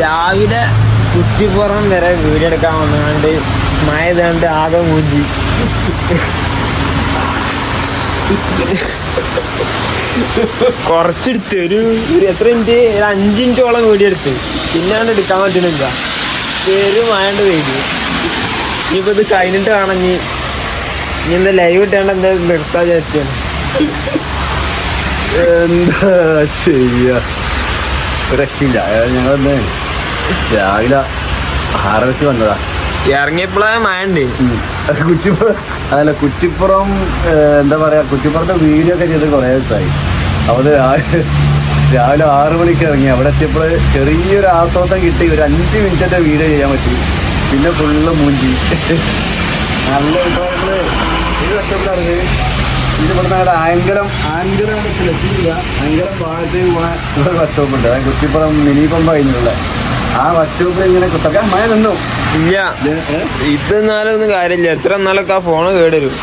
രാവിലെ കുറ്റിപ്പുറം വരെ വീഡിയോ എടുക്കാൻ വന്നാണ്ട് മഴ ഇതാണ്ട് ആകെ മൂഞ്ചി. കുറച്ചെടുത്ത് ഒരു ഒരു എത്ര മിനിറ്റ്? ഒരു അഞ്ച് മിനിറ്റോളം വീഡിയോ എടുത്ത് പിന്നാണ്ട് എടുക്കാൻ പറ്റുന്നില്ല. പേര് മായണ്ട് വേണ്ടി ഇനിയിപ്പോ ഇത് കഴിഞ്ഞിട്ട് കാണഞ്ഞ് ഇനി. എന്താ ലൈവ് ഇട്ടാണ്ട് എന്താ നിർത്താൻ വിചാരിച്ചാണ് എന്താ ചെയ്യാ? രക്ഷയില്ല. അതായത് ഞങ്ങളൊന്ന് രാവിലെ ആറരക്ക് വന്നതാ. ഇറങ്ങിയപ്പോഴേ മായണ്ട് ഉം. കുറ്റിപ്പുറം അതല്ല കുറ്റിപ്പുറം എന്താ പറയാ കുറ്റിപ്പുറത്തെ വീഡിയോ ഒക്കെ ചെയ്ത് കുറേ ദിവസമായി. അവർ രാവിലെ രാവിലെ ആറു മണിക്ക് ഇറങ്ങി. അവിടെ എത്തിയപ്പോൾ ചെറിയൊരു ആസ്വാദം കിട്ടി. ഒരു അഞ്ച് മിനിറ്റത്തെ വീഡിയോ ചെയ്യാൻ പറ്റി. പിന്നെ ഫുള്ള് മൂഞ്ചി. നല്ല ഇറങ്ങി. ഇത് ഇവിടുന്ന് അവിടെ അവിടെ എത്തിയില്ല പോകാൻ ഉണ്ട് അതായത് കുറ്റിപ്പുറം മിനി പമ്പ കഴിഞ്ഞിട്ടുള്ള. ആ ബസ് സ്റ്റോപ്പിൽ ഇങ്ങനെ കുത്തക്കാൻ മഴ നിന്നു. ഇല്ല. ഇത്? എന്നാലും ഒന്നും കാര്യമില്ല. എത്ര എന്നാലൊക്കെ ആ ഫോണ് കേടരും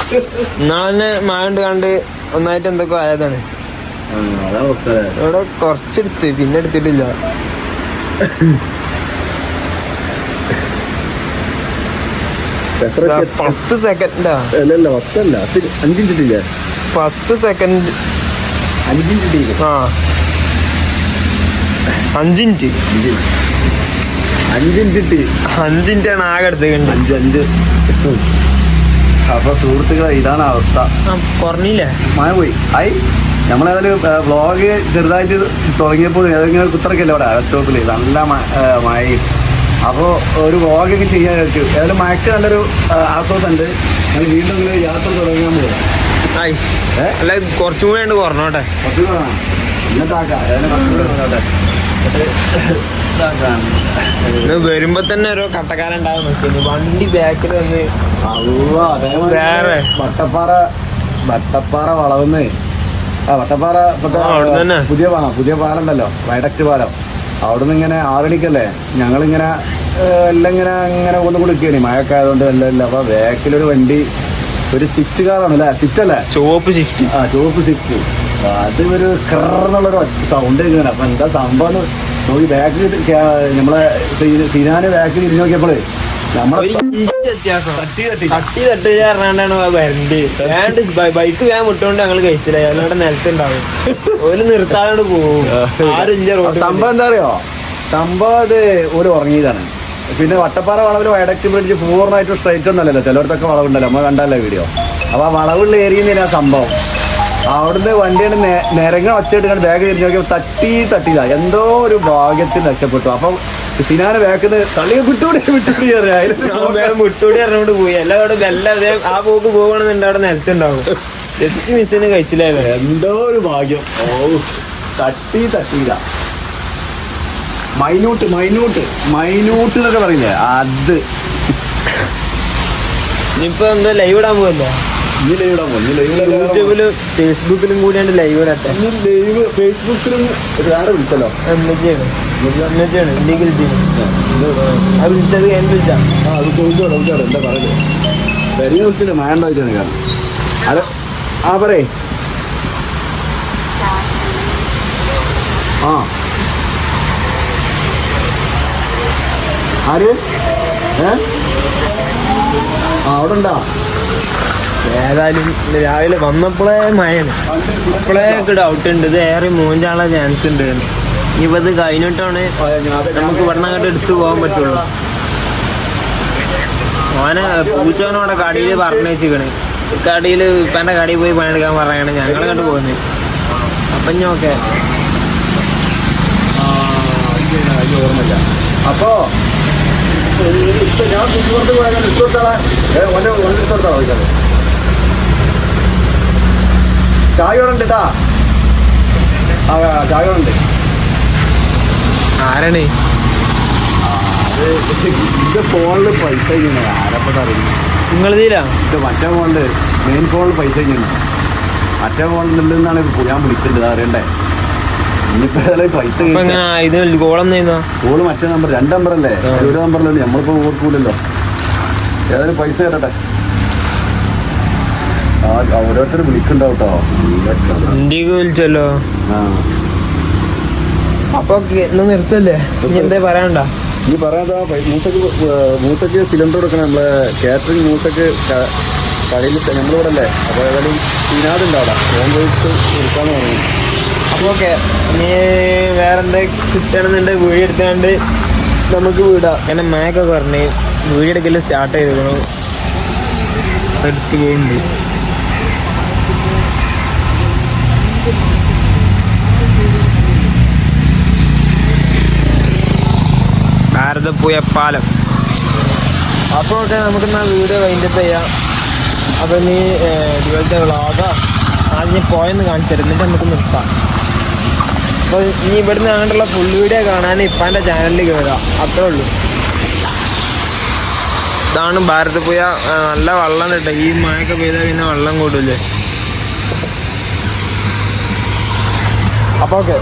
ഇന്നാളെ മായണ്ട് കണ്ട് ഒന്നായിട്ട് എന്തൊക്കെ ആയതാണ്. ഇവിടെ കുറച്ചെടുത്ത് പിന്നെ എടുത്തിട്ടില്ല. പത്ത് സെക്കൻഡാ. അല്ലല്ല പത്തല്ല. പത്ത് സെക്കൻഡ്. അഞ്ചിഞ്ചിട്ടില്ല? ആ. അഞ്ചിഞ്ച്. അഞ്ചിഞ്ചിട്ടി. ആണ് ആകെ എടുത്തേക്കണ്ട് അഞ്ച് അഞ്ച് അപ്പൊ സുഹൃത്തുക്കളെ ഇതാണ് അവസ്ഥ. കുറഞ്ഞില്ലേ? മഴ പോയി. ആയി നമ്മളേതായാലും വ്ളോഗ് ചെറുതായിട്ട് തുടങ്ങിയപ്പോൾ ഏതെങ്കിലും കുത്തറക്കല്ലേ അവിടെ സ്റ്റോപ്പിൽ നല്ല മഴയും. അപ്പോൾ ഒരു വ്ളോഗൊക്കെ ചെയ്യാൻ പറ്റും ഏതായാലും മഴക്ക് നല്ലൊരു ഏ, ആസ്വാദമുണ്ട് ഞങ്ങൾ വീണ്ടും യാത്ര തുടങ്ങാൻ പോകും? അല്ല കുറച്ചും കൂടെ ഉണ്ട് കുറഞ്ഞോട്ടെ. കുറച്ച് വേണം. ഇന്നത്താക്കാം ഏതായാലും കുറച്ചുകൂടെ നോക്കട്ടെ. വരുമ്പോ തന്നെ ഓരോ കട്ടക്കാലം ഉണ്ടാവും വണ്ടി ബാക്കിൽ വന്ന് വേറെ. വട്ടപ്പാറ വട്ടപ്പാറ വളവുന്നേ. ആ വട്ടപ്പാറ. പുതിയ പാലം പുതിയ പാലം ഉണ്ടല്ലോ വൈഡക്ട് പാലം. അവിടുന്ന് ഇങ്ങനെ ആറണിക്കല്ലേ ഞങ്ങളിങ്ങനെ എല്ലാം ഇങ്ങനെ ഇങ്ങനെ ഒന്ന് കൊടുക്കുകയാണ് മഴയൊക്കെ ആയതുകൊണ്ട് എല്ലാം ഇല്ല. അപ്പൊ ബാക്കിലൊരു വണ്ടി ഒരു സ്വിഫ്റ്റ് കാറാണ് അല്ലേ? സ്വിഫ്റ്റ് അല്ലേ? ചോപ്പ് സ്വിഫ്റ്റ് ആ ചുവപ്പ് സ്വിഫ്റ്റ് അത് ഒരു കറന്നുള്ളൊരു സൗണ്ട് കേൾക്കുന്നുണ്ട്. അപ്പൊ എന്താ സംഭവം നോക്കി ബാക്കിൽ നമ്മളെ സിനാന് ബാക്കിൽ ഇരുന്ന് നോക്കിയപ്പോഴേ ബൈക്ക് ഞാൻ വിട്ടോണ്ട് ഞങ്ങൾ കഴിച്ചില്ല. ഞങ്ങളുടെ നിലത്തുണ്ടാവും. ഒരു നിർത്താതെ പോവും. റോഡ് സംഭവം എന്താ അറിയോ? സംഭവം അത് ഒരു ഉറങ്ങിയതാണ്. പിന്നെ വട്ടപ്പാറ വളവിൽ വയഡക്ട് ബ്രിഡ്ജ് പൂർണമായിട്ടും സ്ട്രൈറ്റ് ഒന്നല്ലല്ലോ. ചിലയിടത്തൊക്കെ വളവുണ്ടല്ലോ. നമ്മൾ കണ്ടല്ലോ വീഡിയോ അപ്പൊ ആ വളവുള്ള ഏരിയയിൽ ആ സംഭവം. അവിടുന്ന് വണ്ടിയുടെ നിരങ്ങ ഒച്ചയിട്ട് ബാഗ് തിരിഞ്ഞു നോക്കിയപ്പോൾ തട്ടി തട്ടിയില്ല എന്തോ ഒരു ഭാഗ്യത്തിൽ രക്ഷപ്പെട്ടു. അപ്പം സിനാന് ബാക്കിന്ന് തള്ളിയെ വിട്ടുകൂടി വിട്ടുകൂടി അറിയാം വിട്ടൂടി അറിഞ്ഞോണ്ട് പോയി. എല്ലാവരും വല്ലാതെ ആ പോക്ക് പോകണമെന്നുണ്ട് അവിടെ നിലത്തുണ്ടാവും. ജസ്റ്റ് മിസ്സിന് കഴിച്ചില്ലായിരുന്നു. എന്തോ ഒരു ഭാഗ്യം. ഓ തട്ടി തട്ടിയില്ല മൈനൂട്ട് മൈനൂട്ട് മൈനൂട്ട് എന്നൊക്കെ പറയില്ലേ അത്. ഇനിയിപ്പോ എന്താ ലൈവ് ഇടാൻ പോവല്ലോ? യൂട്യൂബിലും ഫേസ്ബുക്കിലും കൂടിയാണ് ലൈവ് ഇടട്ടെ ലൈവ് ഫേസ്ബുക്കിലും വേറെ വിളിച്ചല്ലോ? വിളിച്ചത് വിളിച്ചാ. ആ അത് ചോദിച്ചോളൂ ചോദിച്ചോളൂ എന്താ പറയുന്നത്? വരിക വിളിച്ചില്ല മാണ്ടായിട്ടാണ് കാരണം ആ പറയേ. ആ. ആര്? ഏ? ആ അവിടെ ഉണ്ടാ. ഏതായാലും രാവിലെ വന്നപ്പോഴേ മഴയാണ്. ഇപ്പോഴേ ഡൗട്ട് ഉണ്ട്. ഇത് ഏറെ മൂഞ്ചാളെ ചാൻസ് ഉണ്ട്. ഇനിയിപ്പോ ഇത് കഴിഞ്ഞിട്ടാണ് നമുക്ക് ഇവിടെ അങ്ങോട്ട് എടുത്തു പോകാൻ പറ്റുള്ളൂ. ഓനെ പൂച്ചവനോടെ കടയിൽ പറഞ്ഞു വെച്ചിക്കണ് കടയിൽ ഇപ്പന്റെ പോയി പണിയെടുക്കാൻ പറയാണ് ഞങ്ങൾ അങ്ങോട്ട് പോകുന്നത്. അപ്പം ഞാൻ ഓക്കെ. ഓർമ്മയില്ല. അപ്പോ ഏഹ്, ഇപ്പൊ ഞാൻ കുട്ടിപുറത്ത് പോയാൽ ഇഷ്ടത്തോളാ ഓന്റെ ഓന്റെ ഇഷ്ടത്തോളാ ചോദിച്ചത് ചായ കേട്ടാ ആ ആരാണ്? അത് ഇത് ഫോണിൽ പൈസ ഇങ്ങനെ ആരപ്പത് അറിയില്ല നിങ്ങൾ തീരാ ഇത് മറ്റേ ഫോണിൽ മെയിൻ ഫോണിൽ പൈസ ഇങ്ങനെ. മറ്റേ ഫോണിൽ നിന്നാണ് ഞാൻ വിളിക്കേണ്ടത് അറിയണ്ടേ? പൈസ ഇത് ഗോളം മറ്റേ നമ്പർ രണ്ട് നമ്പർ അല്ലേ? ആ. ഒരു നമ്പറിലല്ലേ നമ്മളിപ്പോ ഓർക്കൂലല്ലോ. ഏതായാലും പൈസ തരട്ടെ. ഓരോരുത്തർ വിളിക്കണ്ടാവും കേട്ടോ ഇന്ത്യയ്ക്ക് വിളിച്ചല്ലോ. അപ്പൊ ഇന്ന് നിർത്തല്ലേ? ഇനി എന്തേ പറയാണ്ട നീ പറയാതാ മൂസക്ക് മൂസക്ക് സിലിണ്ടർ കൊടുക്കണം നമ്മളെ കാറ്ററിംഗ് മൂസക്ക് കടയിൽ നമ്മളിവിടെ അല്ലേ അപ്പോൾ ഏതായാലും ഇനാദ് ഉണ്ടാവില്ല ഫോൺ കൊടുക്കാന്ന് പറഞ്ഞു. അപ്പൊ ഓക്കെ. നീ വേറെന്താ കിട്ടണമെന്നുണ്ടെങ്കിൽ വീഴി എടുത്താണ്ട് നമുക്ക് വീടാ. മാക്കൊക്കെ പറഞ്ഞ് വീഡിയോ എടുക്കൽ സ്റ്റാർട്ട് ചെയ്തിരുന്നു എടുത്തു പോകുന്നുണ്ട് ഭാരതപ്പുയ പാലം അപ്പോൾ ഓക്കെ നമുക്ക് എന്നാ വീഡിയോ വൈൻഡപ്പ് ചെയ്യാം. അപ്പോൾ നീ ഇതുപോലത്തെ വ്ളോഗോ ആദ്യം പോയെന്ന് കാണിച്ചിരുന്നു എന്നിട്ട് നമുക്ക് നിർത്താം. അപ്പോൾ നീ ഇവിടുന്ന് അങ്ങോട്ടുള്ള ഫുൾ വീഡിയോ കാണാൻ ഇപ്പാന്റെ ചാനലിൽ കയറുക അത്രേ ഉള്ളൂ. ഇതാണ് ഭാരതപ്പുയ നല്ല വെള്ളം കേട്ടോ. ഈ മഴയൊക്കെ പെയ്താൽ പിന്നെ വെള്ളം കൂടില്ലേ? അപ്പോൾ ഓക്കെ.